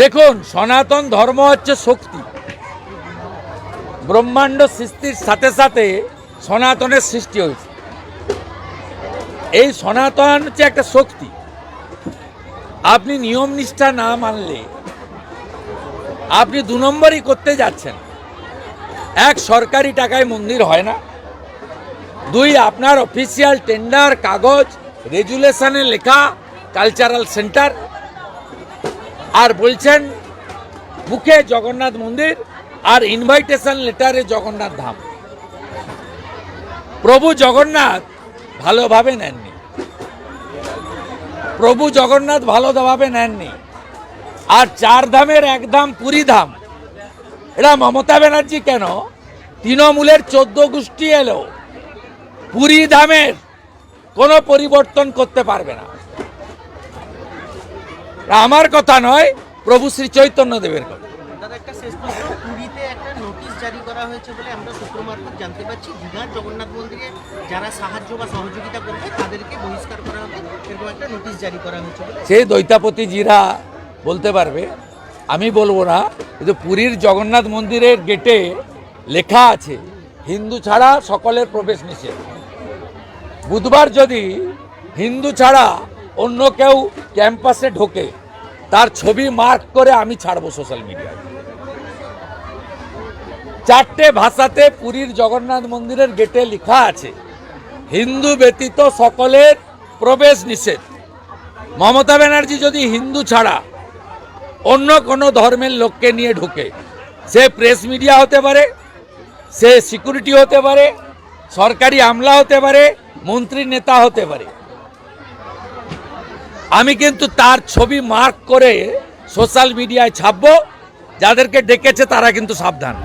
দেখুন, সনাতন ধর্ম হচ্ছে শক্তি। ব্রহ্মাণ্ড সৃষ্টির সাথে সাথে সনাতনের সৃষ্টি হয়েছে। এই সনাতন হচ্ছে একটা শক্তি। আপনি নিয়ম নিষ্ঠা না মানলে আপনি দু নম্বরই করতে যাচ্ছেন। এক সরকারি টাকায় মন্দির হয় না। দুই, আপনার অফিসিয়াল টেন্ডার কাগজ রেজুলেশনে লেখা কালচারাল সেন্টার আর বলছেন মুখে জগন্নাথ মন্দির আর ইনভাইটেশন লেটারে জগন্নাথ ধাম। প্রভু জগন্নাথ ভালোভাবে নেননি। প্রভু জগন্নাথ ভালোভাবে নেননি। আর চার ধামের এক ধাম পুরী ধাম। এটা মমতা ব্যানার্জি কেন? তৃণমূলের চোদ্দ গোষ্ঠী এলো। পুরী ধামের কোনো পরিবর্তন করতে পারবে না। আমার কথা নয় প্রভু শ্রী চৈতন্য দেবের কথা। দাদা একটা শেষ প্রশ্ন। পুরীতে একটা নোটিশ জারি করা হয়েছে বলে আমরা সূত্র মারফত জানতে পারছি দীঘার জগন্নাথ মন্দিরে যারা সাহায্য বা সহযোগিতা করবে তাদেরকে বহিষ্কার করা হবে এরকম একটা নোটিশ জারি করা হয়েছে বলে। সেই দৈতাপতি জিরা বলতে পারবে আমি বলব না কিন্তু পুরীর জগন্নাথ মন্দিরের গেটে লেখা আছে হিন্দু ছাড়া সকলের প্রবেশ নিষেধ। বুধবার যদি হিন্দু ছাড়া অন্য কেউ ক্যাম্পাসে ঢোকে তার ছবি মার্ক করে আমি ছাড়বো সোশ্যাল মিডিয়ায় চারটে ভাষাতে পুরীর জগন্নাথ মন্দিরের গেটে লেখা আছে, হিন্দু ব্যতীত সকলের প্রবেশ নিষেধ। মমতা ব্যানার্জি যদি হিন্দু ছাড়া অন্য কোনো ধর্মের লোককে নিয়ে ঢোকে, সে প্রেস মিডিয়া হতে পারে, সে সিকিউরিটি হতে পারে, সরকারি আমলা হতে পারে, মন্ত্রী নেতা হতে পারে। আমি কিন্তু তার ছবি মার্ক করে সোশ্যাল মিডিয়ায় ছাপবো। যাদেরকে ডেকেছে তারা কিন্তু সাবধান।